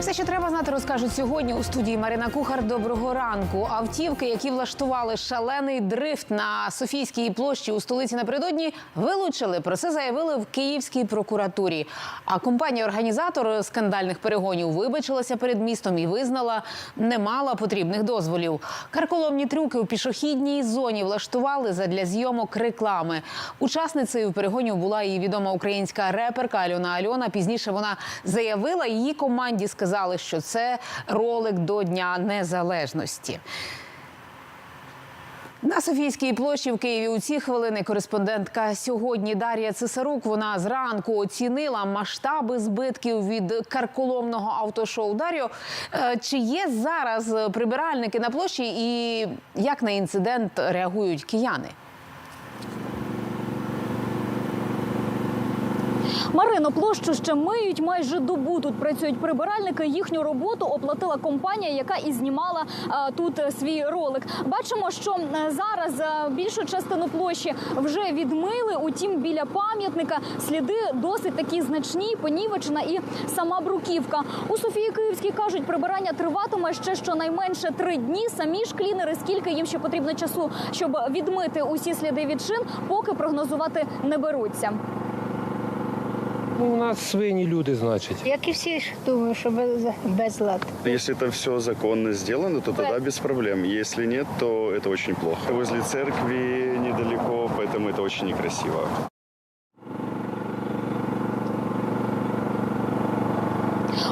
Все, що треба знати, розкажуть сьогодні у студії Марина Кухар. Доброго ранку. Автівки, які влаштували шалений дрифт на Софійській площі у столиці напередодні, вилучили. Про це заявили в Київській прокуратурі. А компанія-організатор скандальних перегонів вибачилася перед містом і визнала, не мала потрібних дозволів. Карколомні трюки у пішохідній зоні влаштували задля зйомок реклами. Учасницею перегонів була і відома українська реперка Альона Альона. Пізніше вона заявила, її команді сказали, що це ролик до Дня Незалежності. На Софійській площі в Києві у ці хвилини кореспондентка сьогодні Дар'я Цесарук. Вона зранку оцінила масштаби збитків від карколомного автошоу. Дар'ю, е, чи є зараз прибиральники на площі і як на інцидент реагують кияни? Марино, площу ще миють майже добу. Тут працюють прибиральники. Їхню роботу оплатила компанія, яка і знімала а, тут е, свій ролик. Бачимо, що е, зараз е, більшу частину площі вже відмили. Утім, біля пам'ятника сліди досить такі значні, понівечена і сама бруківка. У Софії Київській кажуть, прибирання триватиме ще щонайменше три дні. Самі ж клінери, скільки їм ще потрібно часу, щоб відмити усі сліди від шин, поки прогнозувати не беруться. Ну, у нас свині люди, значить. Як і всі ж думаю, що без, без лад. Если это все законно сделано, то тогда без проблем. Если нет, то это очень плохо. Возле церкви недалеко, поэтому это очень некрасиво.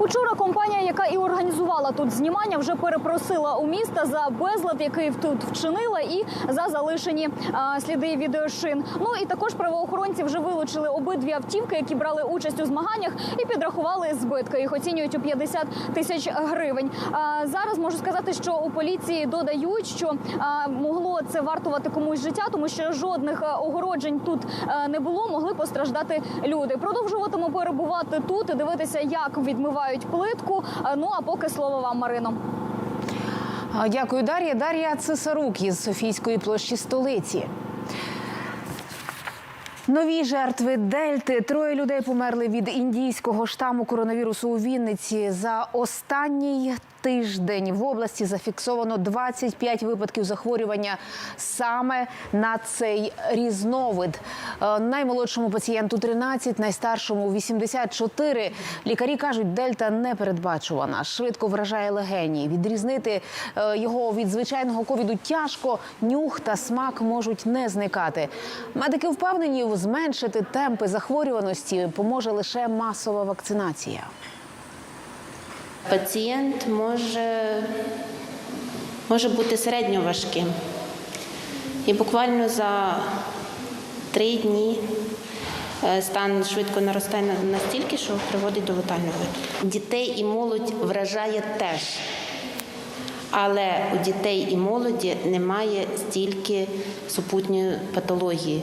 Учора компанія, яка і організувала тут знімання, вже перепросила у міста за безлад, який тут вчинила, і за залишені а, сліди відеошин. Ну і також правоохоронці вже вилучили обидві автівки, які брали участь у змаганнях, і підрахували збитки. Їх оцінюють у 50 тисяч гривень. А, зараз можу сказати, що у поліції додають, що а, могло це вартувати комусь життя, тому що жодних огороджень тут а, не було. Могли постраждати люди. Продовжуватиму перебувати тут і дивитися, як відмивають плитку. Ну а поки слово вам, Марино. Дякую, Дар'я. Дар'я Цесарук із Софійської площі столиці. Нові жертви Дельти. Троє людей померли від індійського штаму коронавірусу у Вінниці. За останній тиждень в області зафіксовано 25 випадків захворювання саме на цей різновид. Е, Наймолодшому пацієнту 13, найстаршому 84. Лікарі кажуть, дельта непередбачувана, швидко вражає легені. Відрізнити е, його від звичайного ковіду тяжко. Нюх та смак можуть не зникати. Медики впевнені, зменшити темпи захворюваності поможе лише масова вакцинація. Пацієнт може, може бути середньо важким. І буквально за три дні е, стан швидко наростає настільки, що приводить до летального випадку. Дітей і молодь вражає теж. Але у дітей і молоді немає стільки супутньої патології.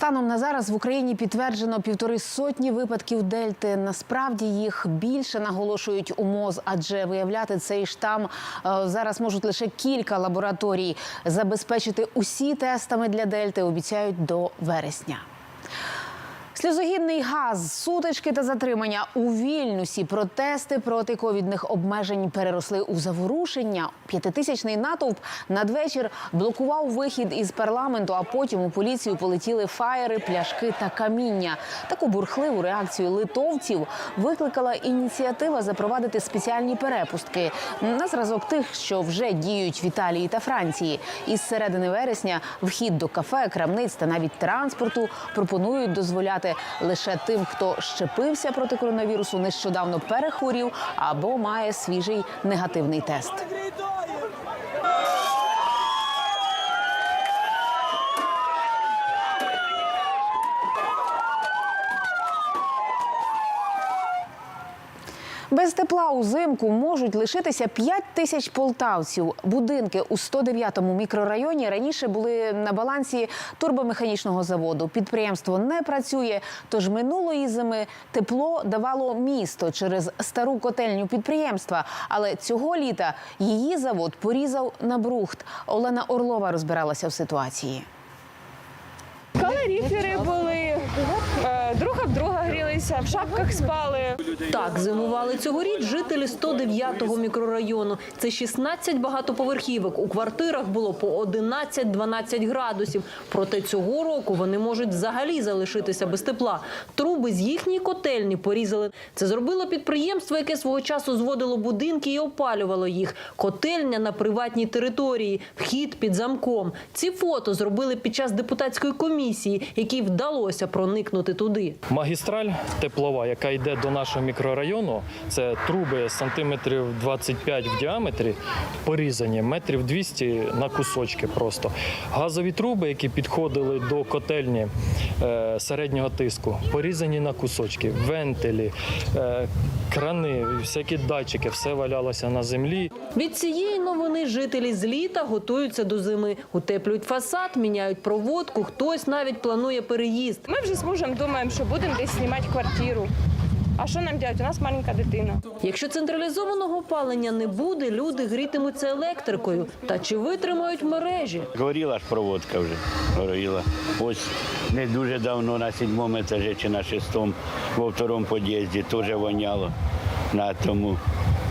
Станом на зараз в Україні підтверджено півтори сотні випадків дельти. Насправді їх більше наголошують у МОЗ, адже виявляти цей штам е, зараз можуть лише кілька лабораторій. Забезпечити усі тестами для дельти обіцяють до вересня. Сльозогінний газ, сутички та затримання у Вільнюсі. Протести проти ковідних обмежень переросли у заворушення. П'ятитисячний натовп надвечір блокував вихід із парламенту. А потім у поліцію полетіли фаєри, пляшки та каміння. Таку бурхливу реакцію литовців викликала ініціатива запровадити спеціальні перепустки на зразок тих, що вже діють в Італії та Франції. Із середини вересня вхід до кафе, крамниць та навіть транспорту пропонують дозволяти лише тим, хто щепився проти коронавірусу, нещодавно перехворів або має свіжий негативний тест. Без тепла узимку можуть лишитися 5 тисяч полтавців. Будинки у 109-му мікрорайоні раніше були на балансі турбомеханічного заводу. Підприємство не працює, тож минулої зими тепло давало місто через стару котельню підприємства. Але цього літа її завод порізав на брухт. Олена Орлова розбиралася в ситуації. Калоріфери були, е, Друг об друга грілися, в шапках спали. Так зимували цьогоріч жителі 109-го мікрорайону. Це 16 багатоповерхівок. У квартирах було по 11-12 градусів. Проте цього року вони можуть взагалі залишитися без тепла. Труби з їхньої котельні порізали. Це зробило підприємство, яке свого часу зводило будинки і опалювало їх. Котельня на приватній території, вхід під замком. Ці фото зробили під час депутатської комісії, якій вдалося проникнути туди. Магістраль теплова, яка йде до нашого мікрорайону, це труби сантиметрів 25 в діаметрі, порізані метрів 200 на кусочки просто. Газові труби, які підходили до котельні е, середнього тиску, порізані на кусочки, вентилі, е, крани, всякі датчики, все валялося на землі. Від цієї новини жителі з літа готуються до зими, утеплюють фасад, міняють проводку. Хтось навіть планує переїзд. Ми вже з мужем думаємо, що будемо десь знімати квартиру. А що нам робити? У нас маленька дитина. Якщо централізованого опалення не буде, люди грітимуться електрикою. Та чи витримають мережі? Горіла ж проводка вже. Горіла. Ось не дуже давно на сьомому етажі чи на шестому, во второму під'їзді теж воняло. На тому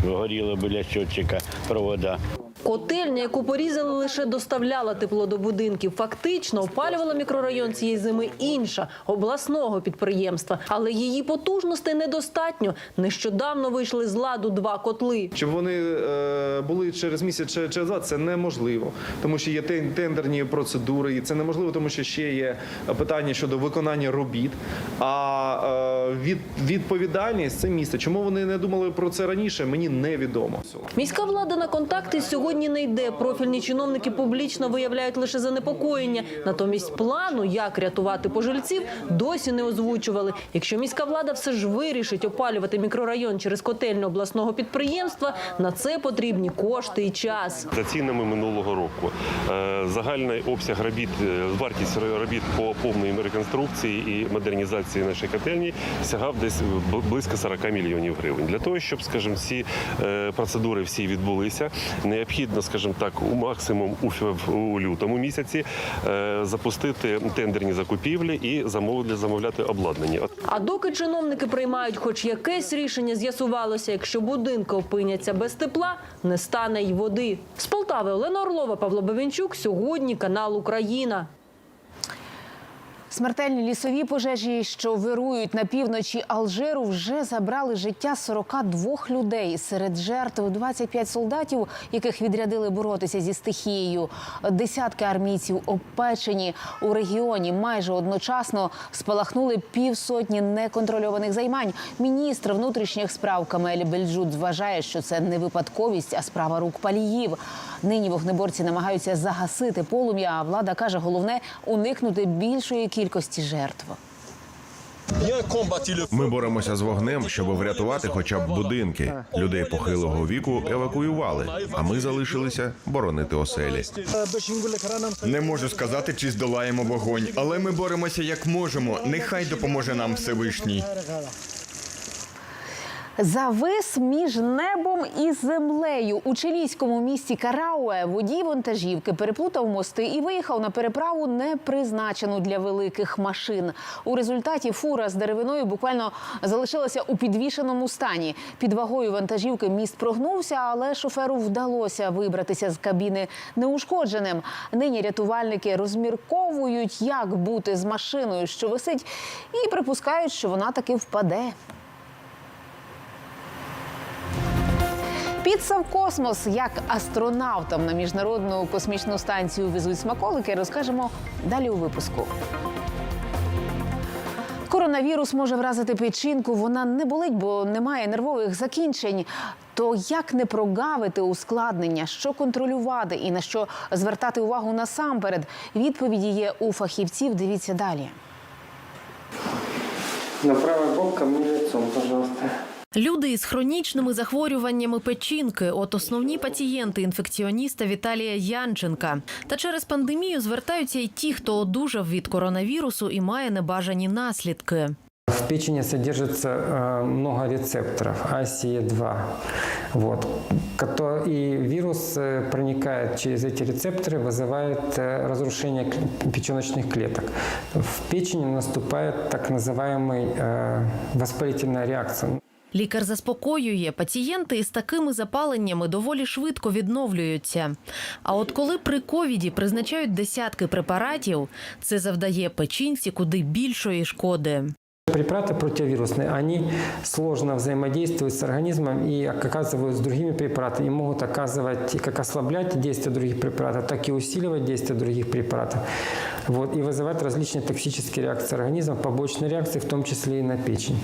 горіло біля щотчика провода. Котельня, яку порізали, лише доставляла тепло до будинків. Фактично опалювала мікрорайон цієї зими інша обласного підприємства, але її потужностей недостатньо. Нещодавно вийшли з ладу два котли. Щоб вони е, були через місяць чи через два, це неможливо, тому що є тендерні процедури, і це неможливо, тому що ще є питання щодо виконання робіт. А е, від, відповідальність це місце. Чому вони не думали про це раніше? Мені невідомо. Міська влада на контакти сьогодні не йде. Профільні чиновники публічно виявляють лише занепокоєння. Натомість плану, як рятувати пожильців, досі не озвучували. Якщо міська влада все ж вирішить опалювати мікрорайон через котельню обласного підприємства, на це потрібні кошти і час. За цінами минулого року е, загальний обсяг робіт, е, вартість робіт по повній реконструкції і модернізації нашої котельні сягав десь близько 40 мільйонів гривень. Для того, щоб, скажімо, всі е, процедури всі відбулися, необхідно, скажімо так, у максимум у, лютому місяці е, запустити тендерні закупівлі і замовити замовляти обладнання. А доки чиновники приймають хоч якесь рішення, з'ясувалося, якщо будинки опиняться без тепла, не стане й води. З Полтави Олена Орлова, Павло Бавінчук. Сьогодні канал Україна. Смертельні лісові пожежі, що вирують на півночі Алжиру, вже забрали життя 42 людей. Серед жертв 25 солдатів, яких відрядили боротися зі стихією. Десятки армійців опечені у регіоні. Майже одночасно спалахнули півсотні неконтрольованих займань. Міністр внутрішніх справ Камель Бельджут вважає, що це не випадковість, а справа рук паліїв. Нині вогнеборці намагаються загасити полум'я. А влада каже, головне уникнути більшої кількості жертв. Ми боремося з вогнем, щоб врятувати хоча б будинки. Людей похилого віку евакуювали, а ми залишилися боронити оселі. Не можу сказати, чи здолаємо вогонь, але ми боремося як можемо. Нехай допоможе нам Всевишній. Завис між небом і землею у чилійському місті Карауе водій вантажівки переплутав мости і виїхав на переправу, не призначену для великих машин. У результаті фура з деревиною буквально залишилася у підвішеному стані. Під вагою вантажівки міст прогнувся, але шоферу вдалося вибратися з кабіни неушкодженим. Нині рятувальники розмірковують, як бути з машиною, що висить, і припускають, що вона таки впаде. Піца в космос, як астронавтам на міжнародну космічну станцію везуть смаколики, розкажемо далі у випуску. Коронавірус може вразити печінку. Вона не болить, бо немає нервових закінчень. То як не прогавити ускладнення, що контролювати і на що звертати увагу насамперед? Відповіді є у фахівців. Дивіться далі. На правий бок ко мне лицом, пожалуйста. Люди із хронічними захворюваннями печінки от основні пацієнти інфекціоніста Віталія Янченка. Та через пандемію звертаються й ті, хто одужав від коронавірусу і має небажані наслідки. В печени содержится э, много рецепторов, ACE2. Вот. Кото- И вирус э, проникает через эти рецепторы, вызывает э, разрушение к- печеночных клеток. В печени наступает так называемый э, воспалительная реакция. Лікар заспокоює, пацієнти із такими запаленнями доволі швидко відновлюються. А от коли при ковіді призначають десятки препаратів, це завдає печінці куди більшої шкоди. Препараты противовирусные, они сложно взаимодействуют с организмом и оказывают с другими препаратами, и могут оказывать и как ослаблять действие других препаратов, так и усиливать действие других препаратов. Вот, и вызывать различные токсические реакции организма, побочные реакции, в том числе и на печень.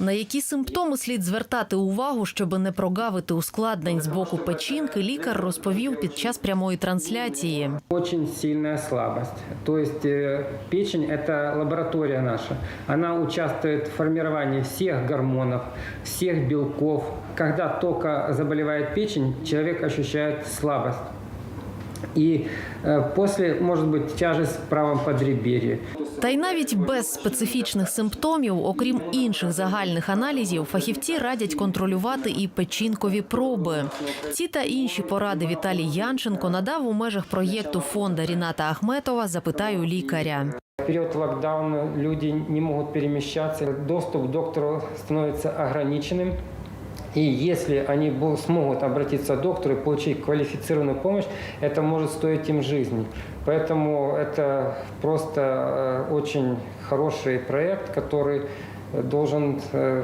На які симптоми слід звертати увагу, щоб не прогавити ускладнень з боку печінки, лікар розповів під час прямої трансляції. Очень сильная слабость. То есть э, печень – это лаборатория наша. Она участвует в формировании всех гормонов, всех белков. Когда только заболевает печень, человек ощущает слабость И э, после может быть тяжесть в правом подреберье. Та й навіть без специфічних симптомів, окрім інших загальних аналізів, фахівці радять контролювати і печінкові проби. Ці та інші поради Віталій Янченко надав у межах проєкту фонда Ріната Ахметова. Запитаю лікаря. В период локдауна люди не могут перемещаться, доступ к доктору становится ограниченным. И если они бу- смогут обратиться к доктору и получить квалифицированную помощь, это может стоить им жизни. Поэтому это просто э, очень хороший проект, который э, должен э,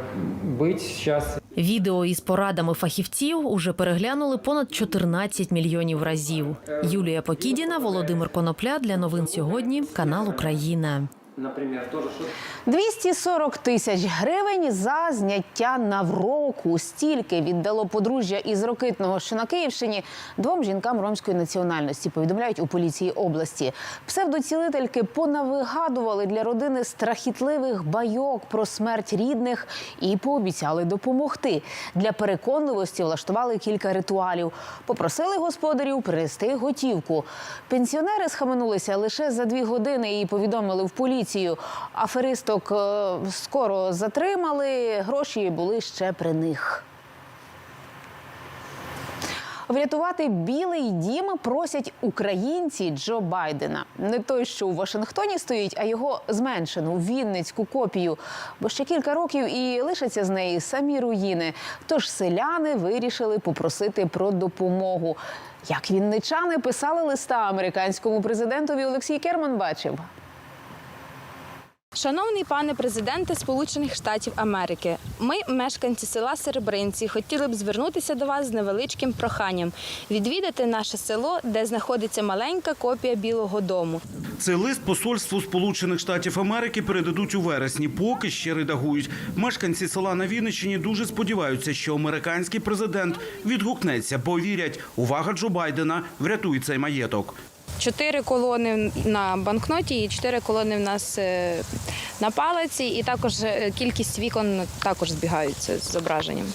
быть сейчас Відео із порадами фахівців уже переглянули понад 14 мільйонів разів. Юлія Покідіна, Володимир Конопля для новин сьогодні. Канал Україна. например, тоже что 240 тисяч гривень за зняття навроку. Стільки віддало подружжя із Рокитного, що на Київщині, двом жінкам ромської національності. Повідомляють у поліції області. Псевдоцілительки понавигадували для родини страхітливих байок про смерть рідних і пообіцяли допомогти. Для переконливості влаштували кілька ритуалів. Попросили господарів принести готівку. Пенсіонери схаменулися лише за дві години і повідомили в поліцію. Аферисток е, скоро затримали, гроші були ще при них. Врятувати білий дім просять українці Джо Байдена. Не той, що у Вашингтоні стоїть, а його зменшену вінницьку копію. Бо ще кілька років і лишаться з неї самі руїни. Тож селяни вирішили попросити про допомогу. Як вінничани писали листа американському президентові Олексій Керман бачив. Шановний пане президенте Сполучених Штатів Америки, ми, мешканці села Серебринці, хотіли б звернутися до вас з невеличким проханням відвідати наше село, де знаходиться маленька копія Білого Дому. Цей лист посольству Сполучених Штатів Америки передадуть у вересні, поки ще редагують. Мешканці села на Вінниччині дуже сподіваються, що американський президент відгукнеться, бо вірять, увага Джо Байдена врятує цей маєток. Чотири колони на банкноті і чотири колони в нас е, на палиці, і також е, кількість вікон також збігаються з зображенням.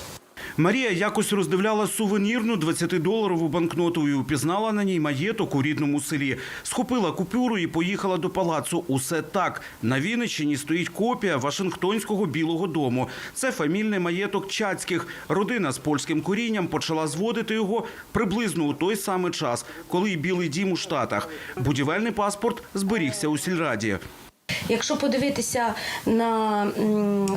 Марія якось роздивляла сувенірну 20-доларову банкноту і упізнала на ній маєток у рідному селі. Схопила купюру і поїхала до палацу. Усе так. На Вінниччині стоїть копія Вашингтонського Білого дому. Це фамільний маєток Чацьких. Родина з польським корінням почала зводити його приблизно у той самий час, коли й Білий дім у Штатах. Будівельний паспорт зберігся у сільраді. Якщо подивитися на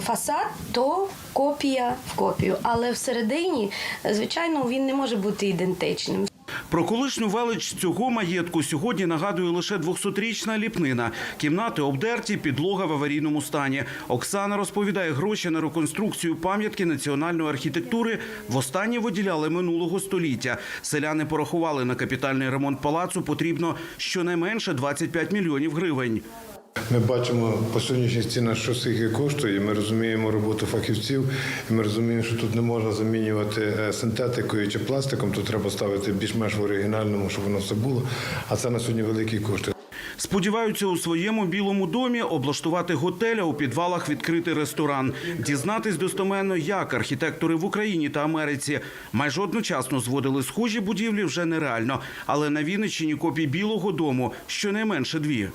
фасад, то копія в копію. Але всередині, звичайно, він не може бути ідентичним. Про колишню велич цього маєтку сьогодні нагадує лише 200-річна ліпнина. Кімнати обдерті, підлога в аварійному стані. Оксана розповідає, гроші на реконструкцію пам'ятки національної архітектури востаннє виділяли минулого століття. Селяни порахували на капітальний ремонт палацу потрібно щонайменше 25 мільйонів гривень. Ми бачимо по сьогоднішніх цінах, що скільки коштує. Ми розуміємо роботу фахівців. і Ми розуміємо, що тут не можна замінювати е, синтетикою чи пластиком. Тут треба ставити більш-менш в оригінальному, щоб воно все було. А це на сьогодні великі кошти. Сподіваються у своєму білому домі облаштувати готель, а у підвалах відкрити ресторан, дізнатись достоменно, як архітектори в Україні та Америці майже одночасно зводили схожі будівлі вже нереально. Але на Вінниччині копій Білого дому щонайменше дві.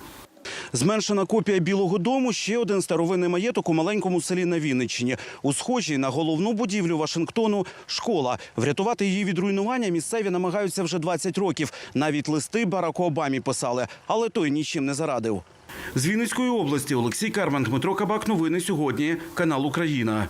Зменшена копія Білого дому ще один старовинний маєток у маленькому селі на Вінниччині. У схожій на головну будівлю Вашингтону школа. Врятувати її від руйнування місцеві намагаються вже 20 років. Навіть листи Бараку Обамі писали, але той нічим не зарадив. З Вінницької області Олексій Карман, Дмитро Кабак. Новини сьогодні. Канал Україна.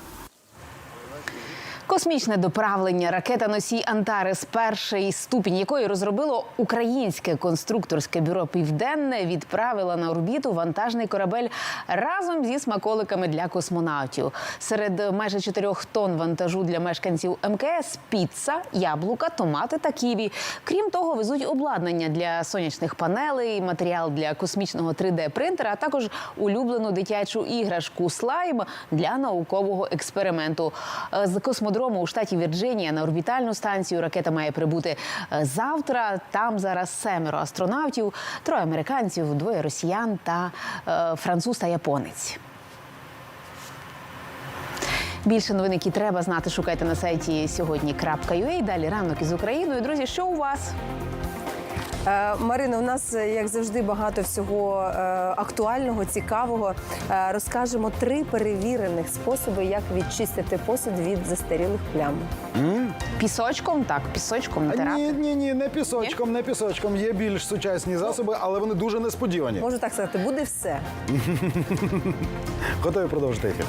Космічне доправлення ракета носій Антарес, перший ступінь якої розробило українське конструкторське бюро Південне, відправила на орбіту вантажний корабель разом зі смаколиками для космонавтів. Серед майже 4 тонн вантажу для мешканців МКС піца, яблука, томати та ківі. Крім того, везуть обладнання для сонячних панелей, матеріал для космічного 3D-принтера, а також улюблену дитячу іграшку слайм для наукового експерименту. З космодрому у штаті Вірджинія на орбітальну станцію ракета має прибути е, завтра. Там зараз семеро астронавтів, троє американців, двоє росіян та е, француз та японець. Більше новин, які треба знати, шукайте на сайті сьогодні.ua. Далі ранок із Україною. Друзі, що у вас? Е, Марина, у нас, е, як завжди, багато всього е, актуального, цікавого. Розкажемо три перевірених способи, як відчистити посуд від застарілих плям. Пісочком, так, пісочком натирати. Ні, ні, ні, не пісочком, не пісочком. Є більш сучасні засоби, але вони дуже несподівані. Можу так сказати, буде все. Готові продовжити ефір.